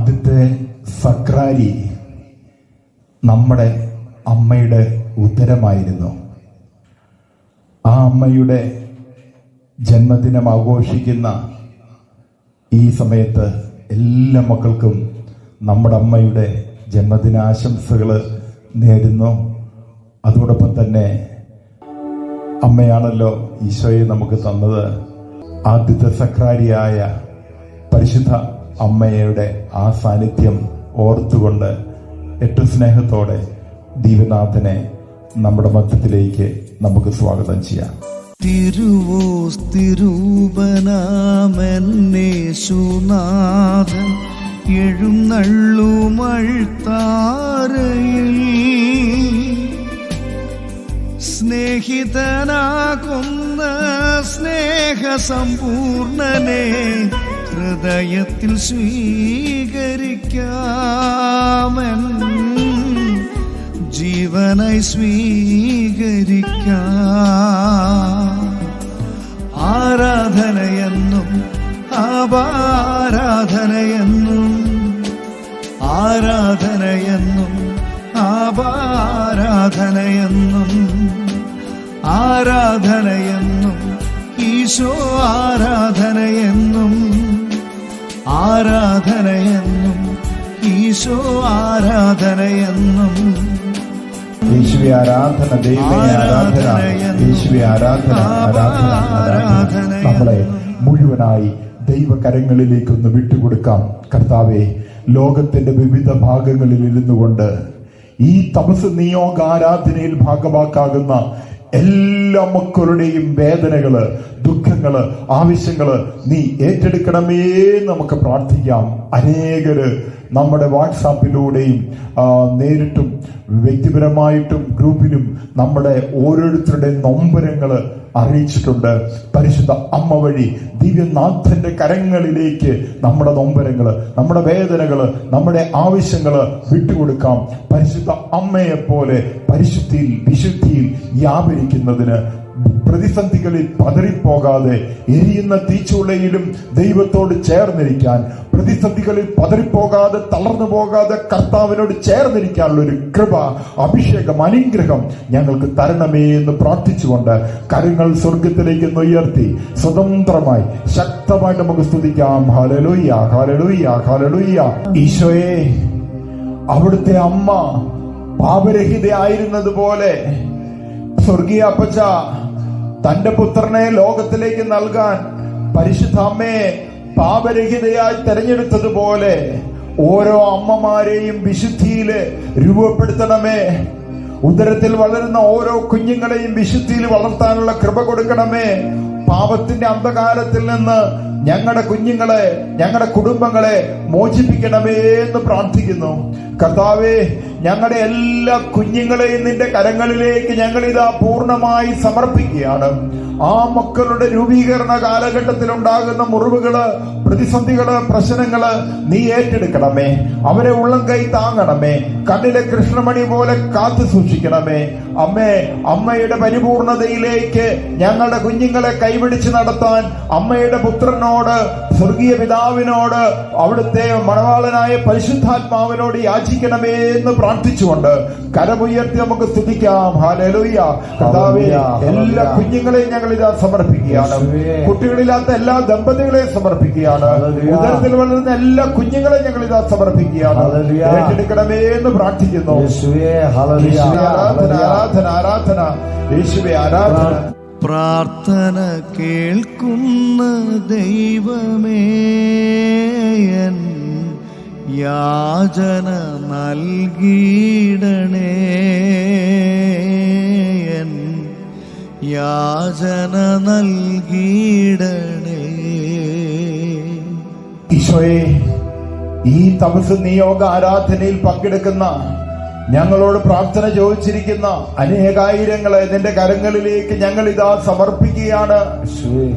ആദ്യത്തെ സക്രാരി നമ്മുടെ അമ്മയുടെ ഉദരമായിരുന്നു. ആ അമ്മയുടെ ജന്മദിനം ആഘോഷിക്കുന്ന ഈ സമയത്ത് എല്ലാ മക്കൾക്കും നമ്മുടെ അമ്മയുടെ ജന്മദിനാശംസകൾ നേരുന്നു. അതോടൊപ്പം തന്നെ അമ്മയാണല്ലോ ഈശോയെ നമുക്ക് തന്നത്. ആദ്യത്തെ സക്രാരിയായ പരിശുദ്ധ അമ്മയുടെ ആ സാന്നിധ്യം ഓർത്തുകൊണ്ട് ഏറ്റവും സ്നേഹത്തോടെ ദീപനാഥനെ നമ്മുടെ മധ്യത്തിലേക്ക് നമുക്ക് സ്വാഗതം ചെയ്യാം. തിരുവോസ്തിരൂപനാമെന്നേശുനാഥൻ എഴുന്നള്ളുമഴ്ത്താരയിൽ സ്നേഹിതനാകുന്ന സ്നേഹസമ്പൂർണനെ ഹൃദയത്തിൽ സ്വീകരിക്കാമൻ ജീവനായി സ്വീകരിക്കാം. ആരാധനയെന്നും ആപാരാധനയെന്നും ആരാധനയെന്നും ആപാരാധനയെന്നും ആരാധനയെന്നും ഈശോ ആരാധനയെന്നും ആരാധനയെന്നും ഈശോ ആരാധനയെന്നും യേശുവെ ആരാധന ദൈവമേ ആരാധന ആരാധന ആരാധന ആരാധന. നമ്മളെ മുഴുവനായി ദൈവകരങ്ങളിലേക്കൊന്ന് വിട്ടുകൊടുക്കാം. കർത്താവെ ലോകത്തിന്റെ വിവിധ ഭാഗങ്ങളിൽ ഇരുന്നു കൊണ്ട് ഈ തപസ് നിയോഗ ആരാധനയിൽ ഭാഗമാക്കാകുന്ന എല്ലാ മക്കളുടെയും വേദനകൾ ദുഃഖങ്ങൾ ആവശ്യങ്ങൾ നീ ഏറ്റെടുക്കണമേ നമുക്ക് പ്രാർത്ഥിക്കാം. അനേകര് നമ്മുടെ വാട്സാപ്പിലൂടെയും നേരിട്ടും വ്യക്തിപരമായിട്ടും ഗ്രൂപ്പിലും നമ്മുടെ ഓരോരുത്തരുടെ നൊമ്പരങ്ങൾ അറിയിച്ചിട്ടുണ്ട്. പരിശുദ്ധ അമ്മ വഴി ദിവ്യനാഥന്റെ കരങ്ങളിലേക്ക് നമ്മുടെ നൊമ്പരങ്ങൾ നമ്മുടെ വേദനകൾ നമ്മുടെ ആവശ്യങ്ങൾ വിട്ടുകൊടുക്കാം. പരിശുദ്ധ അമ്മയെ പോലെ പരിശുദ്ധിയിൽ വിശുദ്ധിയിൽ വ്യാപരിക്കുന്നതിന് പ്രതിസന്ധികളിൽ പതറിപ്പോകാതെ എരിയുന്ന തീച്ചുളയിലും ദൈവത്തോട് ചേർന്നിരിക്കാൻ പ്രതിസന്ധികളിൽ പതറിപ്പോകാതെ തളർന്നു പോകാതെ കർത്താവിനോട് ചേർന്നിരിക്കാനുള്ള ഒരു കൃപ അഭിഷേകം അനുഗ്രഹം ഞങ്ങൾക്ക് തരണമേ എന്ന് പ്രാർത്ഥിച്ചുകൊണ്ട് കരങ്ങൾ സ്വർഗത്തിലേക്ക് ഉയർത്തി സ്വതന്ത്രമായി ശക്തമായിട്ട് നമുക്ക് സ്തുതിക്കാം. ഹാലലുയ്യ ഹാലലുയ്യ ഹാലലുയ്യ ഈശോയെ അവിടുത്തെ അമ്മ പാപരഹിതയായിരുന്നത് പോലെ സ്വർഗീയ അപ്പച്ച തന്റെ പുത്രനെ ലോകത്തിലേക്ക് നൽകാൻ പരിശുദ്ധ അമ്മയെ പാപരഹിതയായി തെരഞ്ഞെടുത്തതുപോലെ ഓരോ അമ്മമാരെയും വിശുദ്ധിയിൽ രൂപപ്പെടുത്തണമേ. ഉദരത്തിൽ വളരുന്ന ഓരോ കുഞ്ഞുങ്ങളെയും വിശുദ്ധിയിൽ വളർത്താനുള്ള കൃപ കൊടുക്കണമേ. പാപത്തിന്റെ അന്ധകാരത്തിൽ നിന്ന് ഞങ്ങളുടെ കുഞ്ഞുങ്ങളെ ഞങ്ങളുടെ കുടുംബങ്ങളെ മോചിപ്പിക്കണമേ എന്ന് പ്രാർത്ഥിക്കുന്നു. കർത്താവേ ഞങ്ങളുടെ എല്ലാ കുഞ്ഞുങ്ങളെയും നിന്റെ കരങ്ങളിലേക്ക് ഞങ്ങൾ ഇതാ പൂർണമായി സമർപ്പിക്കുകയാണ്. ആ മക്കളുടെ രൂപീകരണ കാലഘട്ടത്തിൽ ഉണ്ടാകുന്ന മുറിവുകൾ പ്രതിസന്ധികൾ പ്രശ്നങ്ങൾ നീ ഏറ്റെടുക്കണമേ. അവരെ ഉള്ളം കൈ താങ്ങണമേ. കണ്ണിലെ കൃഷ്ണമണി പോലെ കാത്തു സൂക്ഷിക്കണമേ. അമ്മേ അമ്മയുടെ പരിപൂർണതയിലേക്ക് ഞങ്ങളുടെ കുഞ്ഞുങ്ങളെ കൈപിടിച്ച് നടത്താൻ അമ്മയുടെ പുത്രനോട് സ്വർഗീയ പിതാവിനോട് അവിടുത്തെ മണവാളനായ പരിശുദ്ധാത്മാവിനോട് യാചിക്കണമേ എന്ന് പ്രാർത്ഥിച്ചുകൊണ്ട് കരമുയർത്തി നമുക്ക് സ്തുതിക്കാം. ഹാലലുയ്യ എല്ലാ കുഞ്ഞുങ്ങളെയും ഞങ്ങൾ ഇതാ സമർപ്പിക്കുകയാണ്. കുട്ടികളില്ലാത്ത എല്ലാ ദമ്പതികളെയും സമർപ്പിക്കുകയാണ്. ഉദരത്തിൽ വളരുന്ന എല്ലാ കുഞ്ഞുങ്ങളെയും ഞങ്ങൾ ഇതാ സമർപ്പിക്കുകയാണ്. ഹല്ലേലൂയ. ഏറ്റെടുക്കണമേ എന്ന് പ്രാർത്ഥിക്കുന്നു. യേശുവേ ഹല്ലേലൂയ ആരാധന ആരാധന ആരാധന. യേശുവേ ആരാധന. പ്രാർത്ഥന കേൾക്കുന്ന ദൈവമേ യാചന നൽകിയിടണേ. യാചന നൽകിയിടണേ. ഈശോയെ ഈ തപസ് നിയോഗ ആരാധനയിൽ പങ്കെടുക്കുന്ന ഞങ്ങളോട് പ്രാർത്ഥന ചോദിച്ചിരിക്കുന്ന അനേകായിരങ്ങളെ നിന്റെ കരങ്ങളിലേക്ക് ഞങ്ങൾ ഇതാ സമർപ്പിക്കുകയാണ്.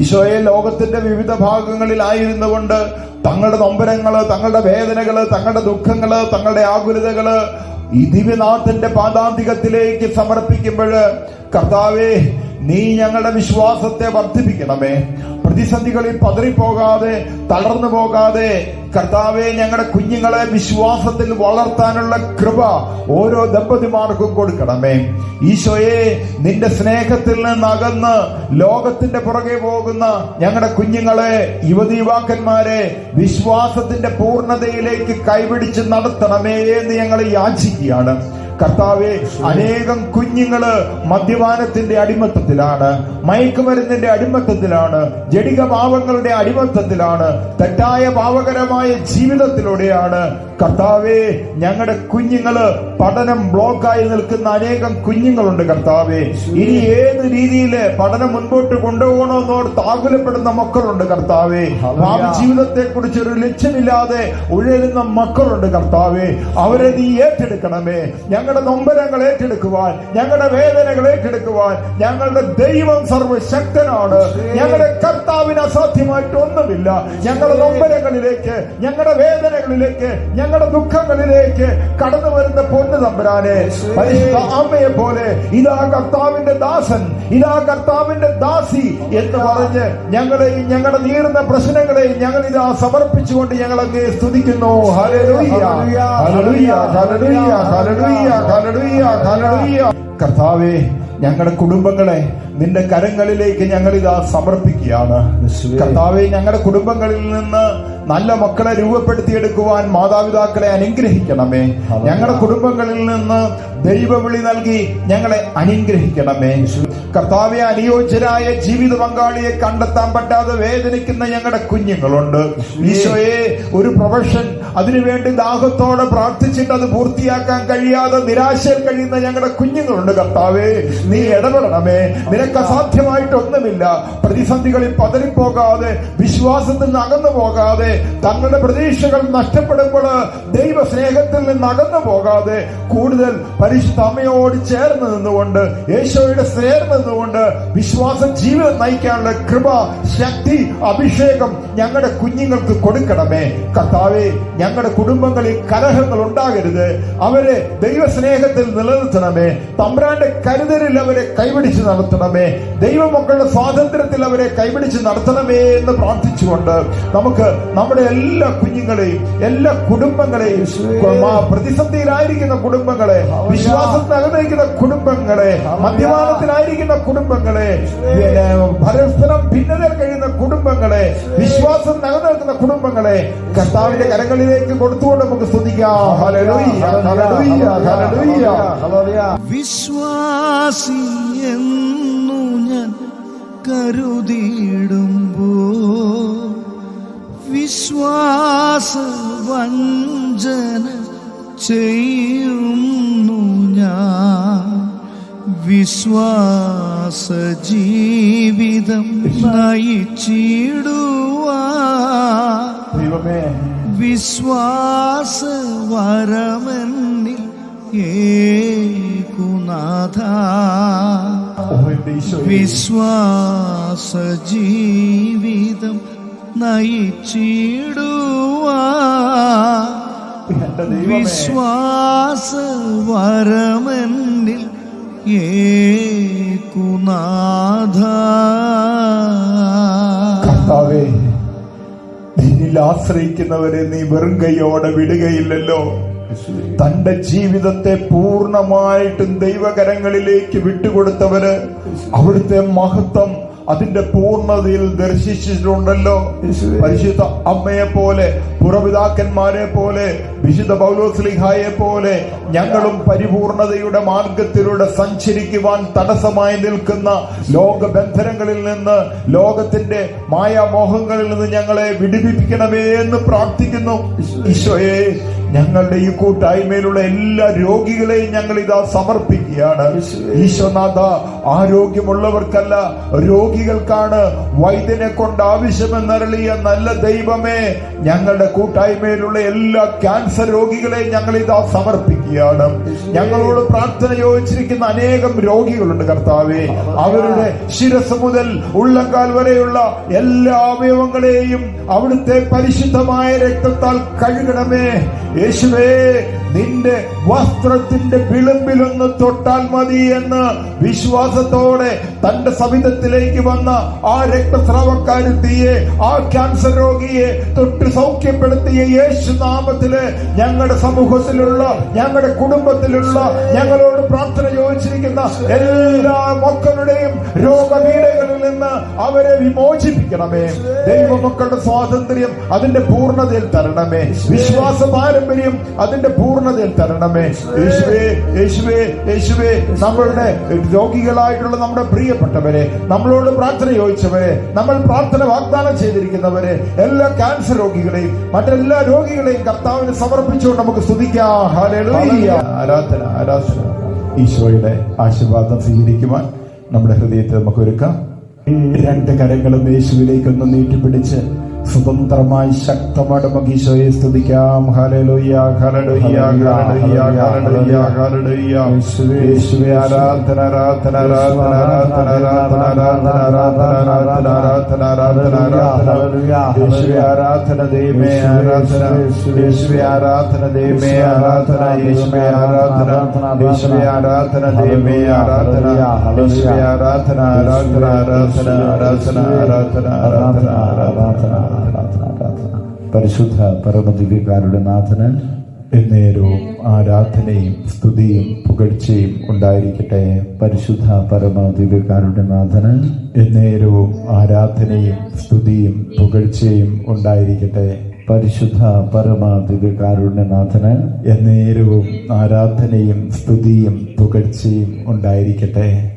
ഈശോയെ. ലോകത്തിന്റെ വിവിധ ഭാഗങ്ങളിലായിരുന്നു കൊണ്ട് തങ്ങളുടെ നൊമ്പരങ്ങൾ തങ്ങളുടെ വേദനകൾ തങ്ങളുടെ ദുഃഖങ്ങൾ തങ്ങളുടെ ആകുലതകൾ ഈ ദിവ്യനാഥന്റെ പാദാന്തികത്തിലേക്ക് സമർപ്പിക്കുമ്പോൾ കർത്താവേ നീ ഞങ്ങളുടെ വിശ്വാസത്തെ വർദ്ധിപ്പിക്കണമേ. പ്രതിസന്ധികളിൽ പതറിപ്പോകാതെ തളർന്നു പോകാതെ കർത്താവെ ഞങ്ങളുടെ കുഞ്ഞുങ്ങളെ വിശ്വാസത്തിൽ വളർത്താനുള്ള കൃപ ഓരോ ദമ്പതിമാർക്കും കൊടുക്കണമേ. ഈശോയെ നിന്റെ സ്നേഹത്തിൽ നിന്നകന്ന് ലോകത്തിന്റെ പുറകെ പോകുന്ന ഞങ്ങളുടെ കുഞ്ഞുങ്ങളെ യുവതി യുവാക്കന്മാരെ വിശ്വാസത്തിന്റെ പൂർണതയിലേക്ക് കൈപിടിച്ച് നടത്തണമേ എന്ന് ഞങ്ങൾ യാചിക്കുകയാണ്. കർത്താവെ അനേകം കുഞ്ഞുങ്ങൾ മദ്യപാനത്തിന്റെ അടിമത്തത്തിലാണ് മയക്കുമരുന്നിന്റെ അടിമത്തത്തിലാണ് ജടിക പാവങ്ങളുടെ അടിമത്തത്തിലാണ് തെറ്റായ പാവകരമായ ജീവിതത്തിലൂടെയാണ്. കർത്താവെ ഞങ്ങളുടെ കുഞ്ഞുങ്ങൾ പഠനം ബ്ലോക്കായി നിൽക്കുന്ന അനേകം കുഞ്ഞുങ്ങളുണ്ട് കർത്താവെ. ഇനി ഏത് രീതിയിൽ പഠനം മുൻപോട്ട് കൊണ്ടുപോകണമെന്നോട് താകുലപ്പെടുന്ന മക്കളുണ്ട് കർത്താവെ. ഭാവി ജീവിതത്തെ കുറിച്ച് ഒരു ലക്ഷ്യമില്ലാതെ ഉഴലുന്ന മക്കളുണ്ട് കർത്താവെ. അവരെ നീ ഏറ്റെടുക്കണമേ. ഞങ്ങളുടെ നൊമ്പരങ്ങൾ ഏറ്റെടുക്കുവാൻ ഞങ്ങളുടെ വേദനകൾ ഏറ്റെടുക്കുവാൻ ഞങ്ങളുടെ ദൈവം സർവശക്തനാണ്. ഞങ്ങളുടെ കർത്താവിന് അസാധ്യമായിട്ട് ഒന്നുമില്ല. ഞങ്ങളുടെ നൊമ്പരങ്ങളിലേക്ക് ഞങ്ങളുടെ വേദനകളിലേക്ക് ഞങ്ങളുടെ ദുഃഖങ്ങളിലേക്ക് കടന്നു വരുന്ന പൊന്നു തമ്പുരാനെ പരിശുദ്ധ അമ്മയെ പോലെ ഇതാ കർത്താവിന്റെ ദാസൻ ഇതാ കർത്താവിന്റെ ദാസി എന്ന് പറഞ്ഞ് ഞങ്ങളെയും ഞങ്ങളുടെ നീറുന്ന പ്രശ്നങ്ങളെയും ഞങ്ങൾ ഇതാ സമർപ്പിച്ചുകൊണ്ട് ഞങ്ങൾ അങ്ങേ സ്തുതിക്കുന്നു കർത്താവേ ഞങ്ങളുടെ കുടുംബങ്ങളെ നിന്റെ കരങ്ങളിലേക്ക് ഞങ്ങൾ ഇതാ സമർപ്പിക്കുകയാണ് കർത്താവെ ഞങ്ങളുടെ കുടുംബങ്ങളിൽ നിന്ന് നല്ല മക്കളെ രൂപപ്പെടുത്തിയെടുക്കുവാൻ മാതാപിതാക്കളെ അനുഗ്രഹിക്കണമേ. ഞങ്ങളുടെ കുടുംബങ്ങളിൽ നിന്ന് ദൈവവിളി നൽകി ഞങ്ങളെ അനുഗ്രഹിക്കണമേ. കർത്താവെ അനുയോജ്യരായ ജീവിത പങ്കാളിയെ കണ്ടെത്താൻ പറ്റാതെ വേദനിക്കുന്ന ഞങ്ങളുടെ കുഞ്ഞുങ്ങളുണ്ട്. ഈശോയെ ഒരു പ്രൊഫഷൻ അതിനുവേണ്ടി ദാഹത്തോടെ പ്രാർത്ഥിച്ചിട്ട് അത് പൂർത്തിയാക്കാൻ കഴിയാതെ നിരാശയിൽ കഴിയുന്ന ഞങ്ങളുടെ കുഞ്ഞുങ്ങളുണ്ട് കർത്താവേ. നീ ഇടപെടണമേ. നിനക്ക് അസാധ്യമായിട്ടൊന്നുമില്ല. പ്രതിസന്ധികളിൽ പതറിപ്പോകാതെ വിശ്വാസത്തിൽ നിന്ന് അകന്നു പോകാതെ തങ്ങളുടെ പ്രതീക്ഷകൾ നഷ്ടപ്പെടുമ്പോൾ ദൈവ സ്നേഹത്തിൽ നിന്ന് അകന്നു പോകാതെ കൂടുതൽ പരിശുദ്ധ അമ്മയോട് ചേർന്ന് നിന്നുകൊണ്ട് യേശോയുടെ ചേർന്ന് നിന്നുകൊണ്ട് വിശ്വാസം ജീവിതം നയിക്കാനുള്ള കൃപ ശക്തി അഭിഷേകം ഞങ്ങളുടെ കുഞ്ഞുങ്ങൾക്ക് കൊടുക്കണമേ. കർത്താവെ ഞങ്ങളുടെ കുടുംബങ്ങളിൽ കലഹങ്ങൾ ഉണ്ടാകരുത്. അവരെ ദൈവസ്നേഹത്തിൽ നിലനിർത്തണമേ. തമ്പ്രാന്റെ കരുതലിൽ അവരെ കൈപിടിച്ച് നടത്തണമേ. ദൈവമക്കളുടെ സ്വാതന്ത്ര്യത്തിൽ അവരെ കൈപിടിച്ച് നടത്തണമേ എന്ന് പ്രാർത്ഥിച്ചുകൊണ്ട് നമുക്ക് നമ്മുടെ എല്ലാ കുഞ്ഞുങ്ങളെയും എല്ലാ കുടുംബങ്ങളെയും പ്രതിസന്ധിയിലായിരിക്കുന്ന കുടുംബങ്ങളെ വിശ്വാസത്തിനകന്നിരിക്കുന്ന കുടുംബങ്ങളെ മദ്യപാനത്തിലായിരിക്കുന്ന കുടുംബങ്ങളെ പരസ്പരം ഭിന്നത കഴിയുന്ന കുടുംബങ്ങളെ വിശ്വാസം നിലനിൽക്കുന്ന കുടുംബങ്ങളെ കർത്താവിന്റെ കരങ്ങളിലേക്ക് കൊടുത്തുകൊണ്ട് നമുക്ക് സ്തുതിക്കാം. വിശ്വാസി എന്നു ഞാൻ കരുതിയിടുമ്പോ വിശ്വാസ വഞ്ചന ചെയ്യുന്നു ഞാൻ. വിശ്വാസ ജീവിതം നയിച്ചിടുവാ. വിശ്വാസ വരമെന്നിൽ ഏകുനാഥ വിശ്വാസ ജീവിതം നയിച്ചിടുവാ. വിശ്വാസ വരമെന്നിൽ ഏകുനാഥ. നിന്നിൽ ആശ്രയിക്കുന്നവരെ നീ വെറും കൈയോടെ വിടുകയില്ലല്ലോ. തന്റെ ജീവിതത്തെ പൂർണമായിട്ടും ദൈവകരങ്ങളിലേക്ക് വിട്ടുകൊടുത്തവര് അവിടുത്തെ മഹത്വം അതിന്റെ പൂർണതയിൽ ദർശിച്ചിട്ടുണ്ടല്ലോ. പരിശുദ്ധ അമ്മയെ പോലെ പുറപിതാക്കന്മാരെ പോലെ വിശുദ്ധ പൗലോസ്ലിഹായെ പോലെ ഞങ്ങളും പരിപൂർണതയുടെ മാർഗത്തിലൂടെ സഞ്ചരിക്കുവാൻ തടസ്സമായി നിൽക്കുന്ന ലോക ബന്ധനങ്ങളിൽ നിന്ന് ലോകത്തിന്റെ മായാമോഹങ്ങളിൽ നിന്ന് ഞങ്ങളെ വിടിവിപ്പിക്കണമേ എന്ന് പ്രാർത്ഥിക്കുന്നു. ഈശോയെ ഞങ്ങളുടെ ഈ കൂട്ടായ്മയിലുള്ള എല്ലാ രോഗികളെയും ഞങ്ങൾ ഇതാ സമർപ്പിക്കുകയാണ് ഈശോനാഥ ആരോഗ്യമുള്ളവർക്കല്ല രോഗികൾക്കാണ് വൈദ്യനെ കൊണ്ട് ആവശ്യമെന്നരളിയ നല്ല ദൈവമേ ഞങ്ങളുടെ കൂട്ടായ്മയിലുള്ള എല്ലാ ക്യാൻസർ രോഗികളെ ഞങ്ങൾ ഇതാ സമർപ്പിക്കുകയാണ്. ഞങ്ങളോട് പ്രാർത്ഥന യോജിച്ചിരിക്കുന്ന അനേകം രോഗികളുണ്ട് കർത്താവെ. അവരുടെ ശിരസ് മുതൽ ഉള്ളങ്കാൽ വരെയുള്ള എല്ലാ അവയവങ്ങളെയും അവിടുത്തെ പരിശുദ്ധമായ രക്തത്താൽ കഴുകണമേ. യേശുവേ നിന്റെ വസ്ത്രത്തിന്റെ വിളുമ്പിലൊന്ന് തൊട്ടാൽ മതി എന്ന് വിശ്വാസത്തോടെ തന്റെ സവിധത്തിലേക്ക് വന്ന ആ രക്തസ്രാവക്കാരുത്തിയെ ആ ക്യാൻസർ രോഗിയെ തൊട്ട് സൗഖ്യപ്പെടുത്തിയ യേശു നാമത്തിൽ ഞങ്ങളുടെ സമൂഹത്തിലുള്ള ഞങ്ങളുടെ കുടുംബത്തിലുള്ള ഞങ്ങളോട് പ്രാർത്ഥന ചോദിച്ചിരിക്കുന്ന എല്ലാ മക്കളുടെയും രോഗപീഠകളിൽ നിന്ന് അവരെ വിമോചിപ്പിക്കണമേ. ദൈവമക്കളുടെ സ്വാതന്ത്ര്യം അതിന്റെ പൂർണതയിൽ തരണമേ. വിശ്വാസ പാരമ്പര്യം അതിന്റെ പൂർണതയിൽ തരണമേ. യേശുവേ യേശുവേ യേശുവേ നമ്മളുടെ രോഗികളായിട്ടുള്ള നമ്മുടെ പ്രിയപ്പെട്ടവരെ നമ്മളോട് പ്രാർത്ഥന ചോദിച്ചവരെ നമ്മൾ പ്രാർത്ഥന വാഗ്ദാനം ചെയ്തിരിക്കുന്നവരെ എല്ലാ ക്യാൻസർ രോഗികളെയും മറ്റെല്ലാ രോഗികളെയും കർത്താവിന് സമർപ്പിച്ചുകൊണ്ട് നമുക്ക് സ്തുതിക്കാം. ആരാധന ആരാധന ഈശോയുടെ ആശീർവാദം സ്വീകരിക്കുവാൻ നമ്മുടെ ഹൃദയത്തെ നമുക്ക് ഒരുക്കാം. രണ്ട് കരങ്ങളും യേശുവിലേക്കൊന്ന് നീട്ടിപ്പിടിച്ച് സ്വതന്ത്രമായി ശക്തമായിട്ട് നമുക്ക് ഈശോയെ സ്തുതിക്കാം ആരാധന ആരാധന ആരാധന ആരാധന ആരാധന ആരാധന ആരാധന ആരാധന ആരാധന ആരാധന ആരാധന ദൈവമേ ആരാധന യേശുവേ ആരാധന ദൈവമേ ആരാധന യേശുവേ ആരാധന യേശുവേ ആരാധന ദൈവമേ ആരാധന യേശുവേ ആരാധന ആരാധന ആരാധന ആരാധന ആരാധന ആരാധന ആരാധന പരിശുദ്ധ പരമദിവ്യക്കാരുടെ നാഥന് എന്നേരവും ആരാധനയും സ്തുതിയും പുകഴ്ചയും ഉണ്ടായിരിക്കട്ടെ. പരിശുദ്ധ പരമദിവ്യകാരുടെ നാഥന് എന്നേരവും ആരാധനയും സ്തുതിയും പുകഴ്ചയും ഉണ്ടായിരിക്കട്ടെ. പരിശുദ്ധ പരമദിവ്യകാരുടെ നാഥന് എന്നേരവും ആരാധനയും സ്തുതിയും പുകഴ്ചയും ഉണ്ടായിരിക്കട്ടെ.